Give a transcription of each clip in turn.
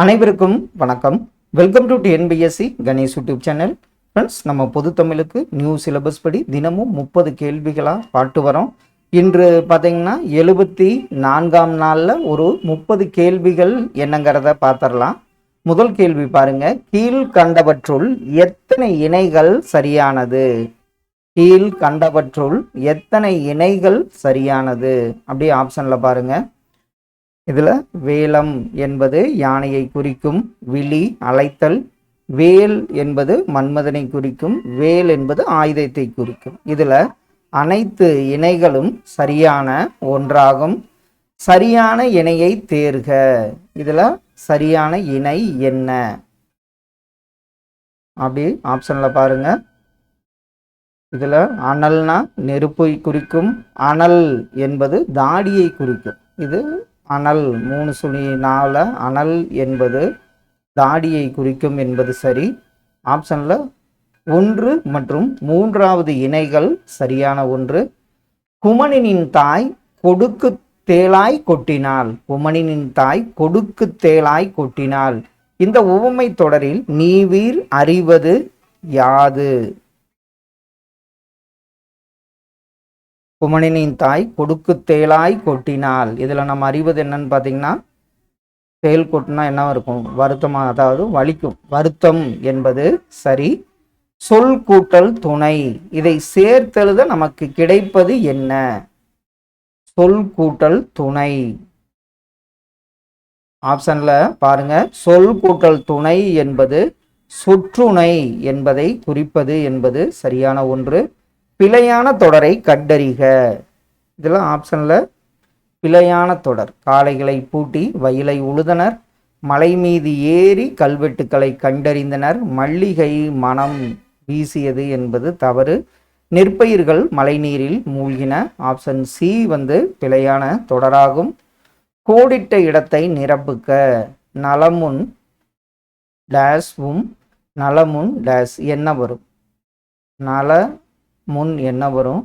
அனைவருக்கும் வணக்கம். Welcome to TNPSC Ganesh YouTube channel friends நம்ம பொது தமிழுக்கு நியூ சிலபஸ் படி தினமும் முப்பது கேள்விகளாக பாட்டு வரோம். இன்று பார்த்தீங்கன்னா எழுபத்தி நான்காம் நாளில் ஒரு முப்பது கேள்விகள் என்னங்கிறத பார்த்துடலாம் முதல் கேள்வி பாருங்க. கீழ் கண்டவற்றுள் எத்தனை இணைகள் சரியானது? கீழ் கண்டவற்றுள் எத்தனை இணைகள் சரியானது? அப்படியே ஆப்ஷனில் பாருங்கள் இதில் வேலம் என்பது யானையை குறிக்கும் விழி அழைத்தல் வேல் என்பது மன்மதனை குறிக்கும் வேல் என்பது ஆயுதத்தை குறிக்கும். இதில் அனைத்து இணைகளும் சரியான ஒன்றாகும். சரியான இணையை தேர்க. இதில் சரியான இணை என்ன? அப்படி ஆப்ஷனில் பாருங்க. இதில் அனல்னா நெருப்பை குறிக்கும் அனல் என்பது தாடியை குறிக்கும். இது அனல் மூணு சுழி நால அனல் என்பது தாடியை குறிக்கும் என்பது சரி. ஆப்ஷனில் ஒன்று மற்றும் மூன்றாவது இணைகள் சரியான ஒன்று. குமணனின் தாய் கொடுக்கு தேளாய் கொட்டினாள். குமணனின் தாய் கொடுக்கு தேளாய் கொட்டினாள். இந்த உவமை தொடரில் நீவீர் அறிவது யாது? குமணனின் தாய் கொடுக்கு தேளாய் கொட்டினாள். இதில் நம்ம அறிவது என்னன்னு பார்த்தீங்கன்னா தேல் கொட்டினா என்ன இருக்கும்? வருத்தமாக அதாவது வலிக்கும். வருத்தம் என்பது சரி. சொல் கூட்டல் துணை. இதை சேர்த்தெழுத நமக்கு கிடைப்பது என்ன? சொல் கூட்டல் துணை. ஆப்ஷன்ல பாருங்க. சொல் கூட்டல் துணை என்பது சொற்றுணை என்பதை குறிப்பது என்பது சரியான ஒன்று. பிழையான தொடரை கண்டறிக. இதெல்லாம் ஆப்ஷனில் பிழையான தொடர். காளைகளை பூட்டி வயலை உழுதனர். மலை மீது ஏறி கல்வெட்டுக்களை கண்டறிந்தனர். மல்லிகை மனம் வீசியது என்பது தவறு. நெற்பயிர்கள் மழைநீரில் மூழ்கின. ஆப்ஷன் சி வந்து பிழையான தொடராகும். கோடிட்ட இடத்தை நிரப்புக்க நலமுன் டேஷ்வும் நலமுன் டேஷ் என்ன வரும்? நல முன் என்ன வரும்?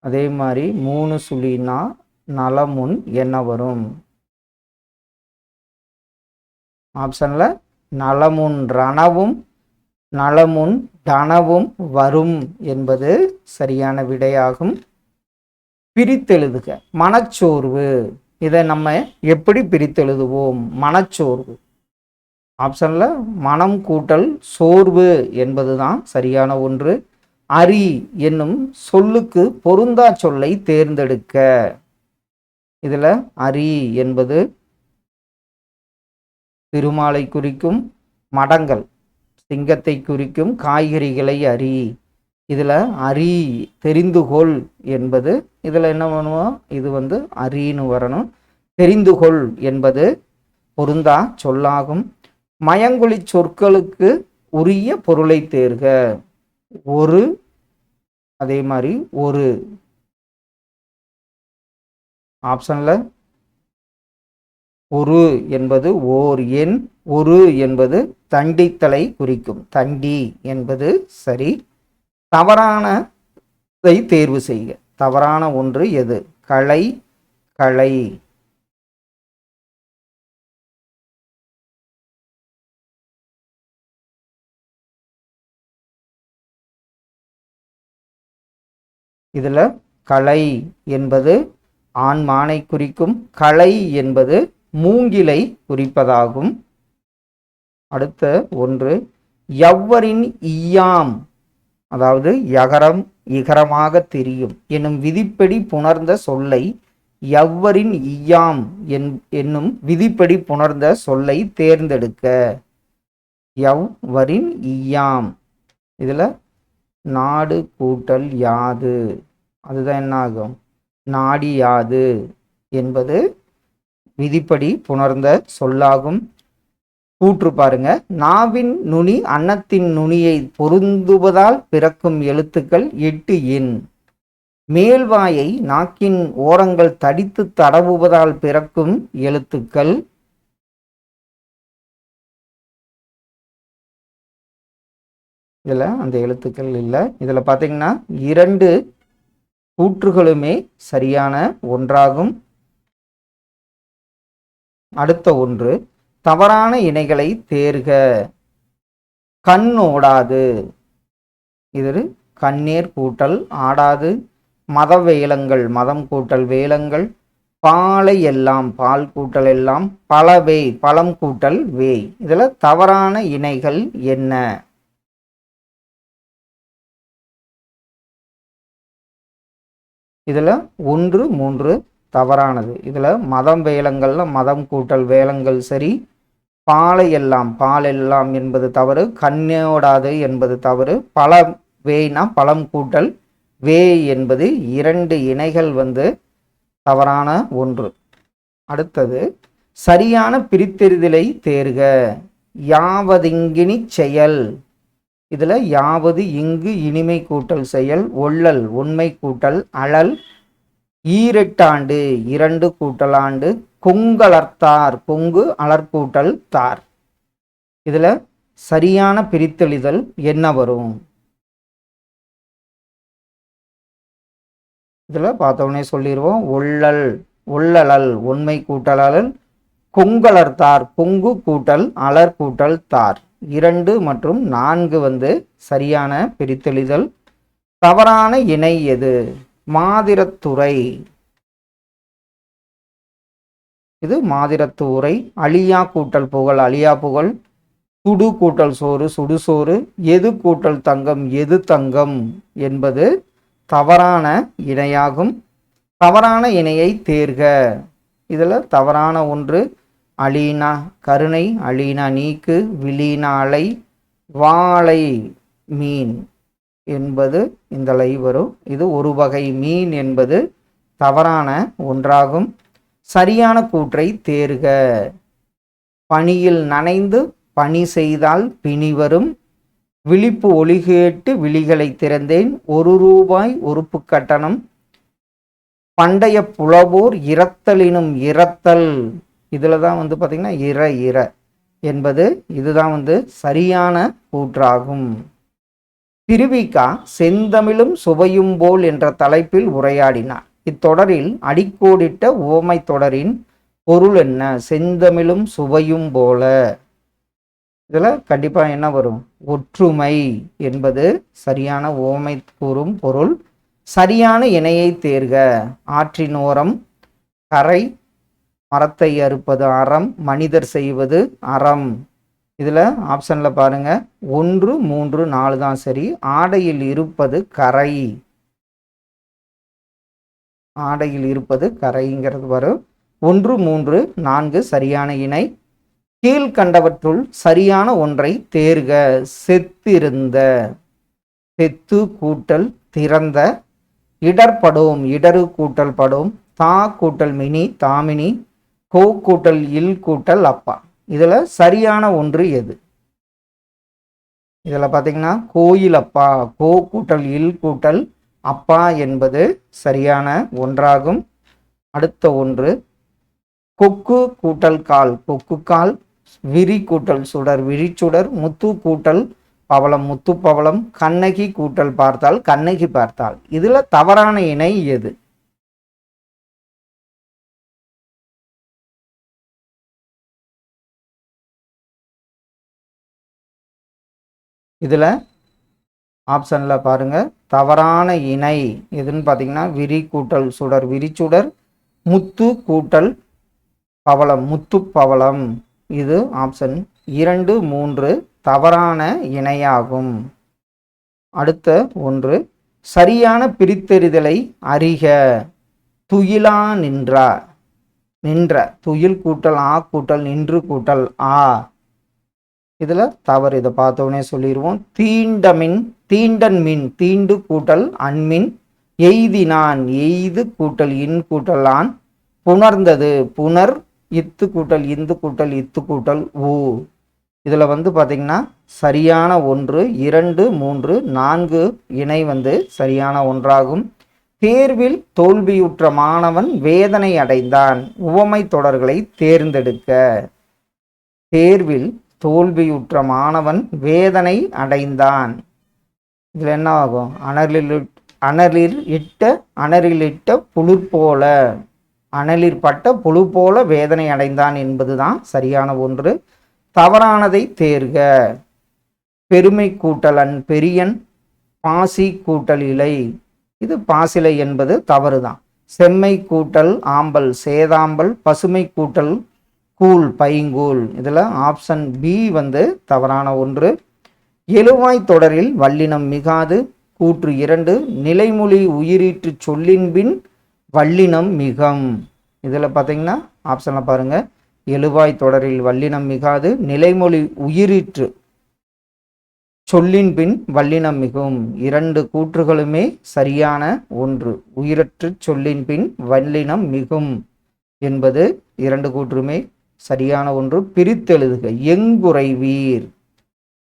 அதே மாதிரி மூணு சுழினா நலமுன் என்ன வரும்? ஆப்ஷனில் நலமுன் ரணவும் நலமுன் தனவும் வரும் என்பது சரியான விடையாகும். பிரித்தெழுதுக. மனச்சோர்வு. இதை நம்ம எப்படி பிரித்தெழுதுவோம்? மனச்சோர்வு. ஆப்ஷனில் மனம் கூட்டல் சோர்வு என்பதுதான் சரியான ஒன்று. அரி என்னும் சொல்லுக்கு பொருந்தா சொல்லை தேர்ந்தெடுக்க. இதில் அரி என்பது திருமாலை குறிக்கும் மடங்கள் சிங்கத்தை குறிக்கும் காய்கறிகளை அரி. இதில் அரி தெரிந்துகொள் என்பது இதில் என்ன பண்ணுவோம் இது வந்து அரின்னு வரணும். தெரிந்துகொள் என்பது பொருந்தா சொல்லாகும். மயங்குழி சொற்களுக்கு உரிய பொருளை தேர்க. ஒரு அதே மாதிரி ஒரு. ஆப்ஷனில் ஒரு என்பது ஓர் எண் ஒரு என்பது தண்டித்தலை குறிக்கும். தண்டி என்பது சரி. தவறானதை தேர்வு செய்க. தவறான ஒன்று எது? களை களை இதில் கலை என்பது ஆண்மானை குறிக்கும் கலை என்பது மூங்கிலை குறிப்பதாகும். அடுத்த ஒன்று எவ்வரின் ஈயாம் அதாவது யகரம் இகரமாக தெரியும் என்னும் விதிப்படி புணர்ந்த சொல்லை எவ்வரின் ஈயாம் என் என்னும் விதிப்படி புணர்ந்த சொல்லை தேர்ந்தெடுக்க. எவ்வரின் ஈயாம். இதில் நாடு கூட்டல் யாது. அதுதான் என்ன ஆகும் நாடி யாது என்பது விதிப்படி புணர்ந்த சொல்லாகும். கூற்று பாருங்க. நாவின் நுனி அன்னத்தின் நுனியை பொருந்துவதால் பிறக்கும் எழுத்துக்கள் எட்டு எண் மேல்வாயை நாக்கின் ஓரங்கள் தடித்து தடவுவதால் பிறக்கும் எழுத்துக்கள் இதில் அந்த எழுத்துக்கள் இல்லை. இதில் பார்த்தீங்கன்னா இரண்டு கூற்றுகளுமே சரியான ஒன்றாகும். அடுத்த ஒன்று தவறான இணைகளை தேர்க. கண் ஓடாது. இது கண்ணீர் கூட்டல் ஆடாது. மத வேலங்கள் மதம் கூட்டல் வேலங்கள். பாலை எல்லாம் பால் கூட்டல் எல்லாம் பல வேய் பழம் கூட்டல் வேய் இதில் தவறான இணைகள் என்ன? இதில் ஒன்று மூன்று தவறானது. இதில் மதம் வேலங்கள்ல மதம் கூட்டல் வேலங்கள் சரி பாலை எல்லாம் பால் எல்லாம் என்பது தவறு கண்ணோடாது என்பது தவறு பல வேய்னா பழம் கூட்டல் வே என்பது இரண்டு இணைகள் வந்து தவறான ஒன்று. அடுத்தது சரியான பிரித்தெறிதலை தேர்க யாவதிங்கினி செயல் இதில் யாவது இங்கு இனிமை கூட்டல் செயல் ஒள்ளல் உண்மை கூட்டல் அழல் ஈரெட்டாண்டு இரண்டு கூட்டலாண்டு கொங்கலர்த்தார் கொங்கு அலர்கூட்டல் தார். இதில் சரியான பிரித்தெளிதல் என்ன வரும்? இதில் பார்த்தோன்னே சொல்லிடுவோம் ஒள்ளல் உள்ளலல் உண்மை கூட்டலல் கொங்கலர்த்தார் கொங்கு கூட்டல் அலர் கூட்டல் தார். இரண்டு மற்றும் நான்கு வந்து சரியான பிரித்தெளிதல் தவறான இணை எது? மாதிரத்துறை. இது மாதிரத்துறை. அழியா கூட்டல் புகழ் அழியா புகழ். சுடு கூட்டல் சோறு சுடுசோறு எது கூட்டல் தங்கம் எது தங்கம் என்பது தவறான இணையாகும். தவறான இணையை தேர்க. இதில் தவறான ஒன்று அலீனா கருணை அலீனா நீக்கு விலீனா அலை வாழை மீன் என்பது இந்த லை வரும். இது ஒரு வகை மீன் என்பது தவறான ஒன்றாகும். சரியான கூற்றை தேர்க. பணியில் நனைந்து பணி செய்தால் பிணி வரும். விழிப்பு ஒளி கேட்டு விழிகளை திறந்தேன். ஒரு ரூபாய் உறுப்பு கட்டணம். பண்டைய புலவோர் இரத்தலினும் இரத்தல். இதில் தான் வந்து பார்த்திங்கன்னா இர இர என்பது இதுதான் வந்து சரியான கூற்றாகும். திருவிக்கா செந்தமிழும் சுவையும் போல் என்ற தலைப்பில் உரையாடினார். இத்தொடரில் அடிக்கோடிட்ட ஓமை தொடரின் பொருள் என்ன? செந்தமிழும் சுவையும் போல. இதில் கண்டிப்பாக என்ன வரும்? ஒற்றுமை என்பது சரியான ஓமை கூறும் பொருள். சரியான இணையை தேர்க. ஆற்றினோரம் கரை மரத்தை அறுப்பது அறம் மனிதர் செய்வது அறம். இதில் ஆப்ஷனில் பாருங்கள் ஒன்று மூன்று நாலு தான் சரி. ஆடையில் இருப்பது கரை. ஆடையில் இருப்பது கரைங்கிறது வரும் ஒன்று மூன்று நான்கு சரியான இணை. கீழ்கண்டவற்றுள் சரியான ஒன்றை தேர்க. செத்திருந்த. செத்து கூட்டல் திறந்த. இடர்படும் இடரு கூட்டல் படும். தா கூட்டல் மினி தாமினி கோ கூட்டல் இல் கூட்டல் அப்பா. இதில் சரியான ஒன்று எது? இதில் பார்த்தீங்கன்னா கோயில் அப்பா. கோ கூட்டல் இல் கூட்டல் அப்பா என்பது சரியான ஒன்றாகும். அடுத்த ஒன்று கொக்கு கூட்டல் கால். கொக்கு கால் விரி கூட்டல் சுடர் விழிச்சுடர் முத்து கூட்டல் பவளம் முத்து பவளம் கண்ணகி கூட்டல் பார்த்தால் கண்ணகி பார்த்தால். இதில் தவறான இணை எது? இதில் ஆப்ஷனில் பாருங்கள். தவறான இணை எதுன்னு பார்த்தீங்கன்னா விரி கூட்டல் சுடர். விரிச்சுடர் முத்து கூட்டல் பவளம். முத்து பவளம். இது ஆப்ஷன் இரண்டு மூன்று. தவறான இணையாகும். அடுத்த ஒன்று. சரியான பிரித்தெறிதலை அறிக. துயிலா நின்றா. நின்ற. துயில் கூட்டல் ஆ கூட்டல் நின்று கூட்டல் ஆ. இதில் தவறு இதை பார்த்தோன்னே சொல்லிடுவோம் தீண்டமின் தீண்டன் மின் தீண்டு கூட்டல் அன்மின் எய்தினான் எய்து கூட்டல் இன் கூட்டலான் புணர்ந்தது புனர் இத்து கூட்டல் இந்து கூட்டல் இத்து கூட்டல் ஊ. இதில் வந்து பார்த்திங்கன்னா சரியான ஒன்று இரண்டு மூன்று நான்கு இணை வந்து சரியான ஒன்றாகும். தேர்வில் தோல்வியுற்ற மாணவன் வேதனை அடைந்தான். உவமை தொடர்களை தேர்ந்தெடுக்க. தேர்வில் தோல்வியுற்ற மாணவன் வேதனை அடைந்தான். இதில் என்ன ஆகும் அனலில் அனலில் இட்ட அனலிலிட்ட புழுர் போல. அனலில் பட்ட புழு போல வேதனை அடைந்தான் என்பதுதான் சரியான ஒன்று. தவறானதை தேர்க. பெருமை கூட்டலன் பெரியன் பாசி கூட்டல் இலை. இது பாசிலை என்பது தவறுதான். செம்மை கூட்டல் ஆம்பல் சேதாம்பல் பசுமை கூட்டல் கூழ் பைங்கூழ் இதில் ஆப்ஷன் பி வந்து தவறான ஒன்று. எழுவாய் தொடரில் வல்லினம் மிகாது கூற்று இரண்டு. நிலைமொழி உயிரீற்று சொல்லின்பின் வல்லினம் மிகம். இதில் பார்த்தீங்கன்னா ஆப்ஷனில் பாருங்கள் எழுவாய் தொடரில் வல்லினம் மிகாது நிலைமொழி உயிரீற்று சொல்லின் பின் வல்லினம் மிகும். இரண்டு கூற்றுகளுமே சரியான ஒன்று. உயிரற்று சொல்லின் பின் வல்லினம் மிகும் என்பது இரண்டு கூற்றுமே சரியான ஒன்று பிரித்தெழுதுக. எங்குறைவீர்?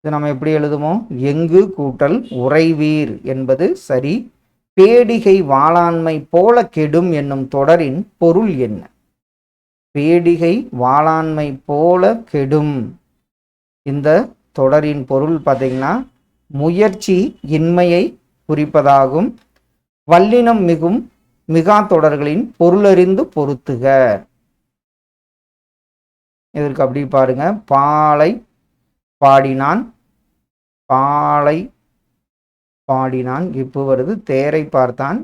இது நம்ம எப்படி எழுதுவோம் எங்கு கூட்டல் உறைவீர் என்பது சரி. பேடிகை வாளாண்மை போல கெடும் என்னும் தொடரின் பொருள் என்ன? பேடிகை வாளாண்மை போல கெடும். இந்த தொடரின் பொருள் பார்த்தீங்கன்னா முயற்சி இன்மையை குறிப்பதாகும். வல்லினம் மிகும் மிகா தொடர்களின் பொருளறிந்து பொருத்துக. இதற்கு அப்படி பாருங்க. பாலை பாடினான். பாலை பாடினான். இப்போ வருது தேரை பார்த்தான்.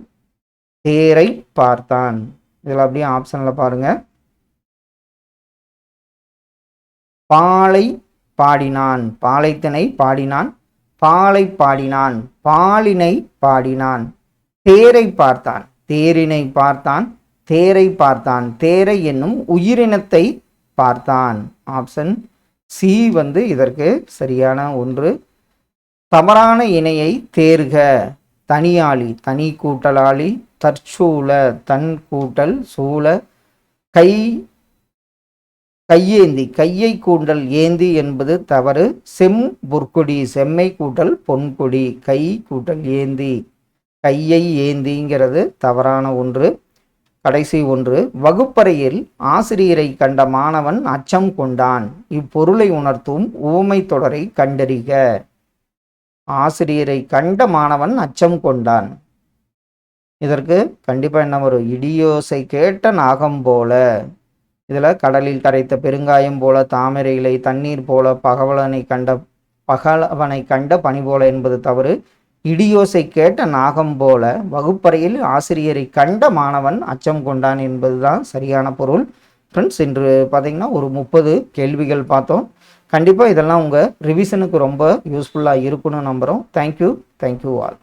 தேரை பார்த்தான். இதில் அப்படியே ஆப்ஷனில் பாருங்க. பாலை பாடினான். பாலைத்தினை பாடினான். பாலை பாடினான். பாலினை பாடினான். தேரை பார்த்தான். தேரினை பார்த்தான். தேரை பார்த்தான். தேரை என்னும் உயிரினத்தை பார்த்தான். ஆப்ஷன் சி வந்து இதற்கு சரியான ஒன்று. தவறான இணையை தேர்க. தனியாளி தனி கூட்டலாளி தற்சூழ தன் கூட்டல் சூழ. கை கையேந்தி கையை கூண்டல் ஏந்தி என்பது தவறு. செம் பொற்கொடி செம்மை கூட்டல் பொன்கொடி கை கூட்டல் ஏந்தி. கையை ஏந்திங்கிறது தவறான ஒன்று. கடைசி ஒன்று வகுப்பறையில் ஆசிரியரை கண்ட மாணவன் அச்சம் கொண்டான். இப்பொருளை உணர்த்தும் உவமை தொடரை கண்டறிக. ஆசிரியரை கண்ட மாணவன் அச்சம் கொண்டான். இதற்கு கண்டிப்பாக என்ன வரும்? இடியோசை கேட்ட நாகம் போல. இதில் கடலில் கரைத்த பெருங்காயம் போல தாமரை இலை தண்ணீர் போல பகவலனை கண்ட பகலவனை கண்ட பனி போல என்பது தவறு. இடியோசை கேட்ட நாகம் போல வகுப்பறையில் ஆசிரியரை கண்ட மாணவன் அச்சம் கொண்டான் என்பதுதான் சரியான பொருள். ஃப்ரெண்ட்ஸ் இன்று பார்த்தீங்கன்னா ஒரு முப்பது கேள்விகள் பார்த்தோம். கண்டிப்பாக இதெல்லாம் உங்கள் ரிவிஷனுக்கு ரொம்ப யூஸ்ஃபுல்லாக இருக்குன்னு நம்புகிறோம் தேங்க்யூ தேங்க்யூ ஆல்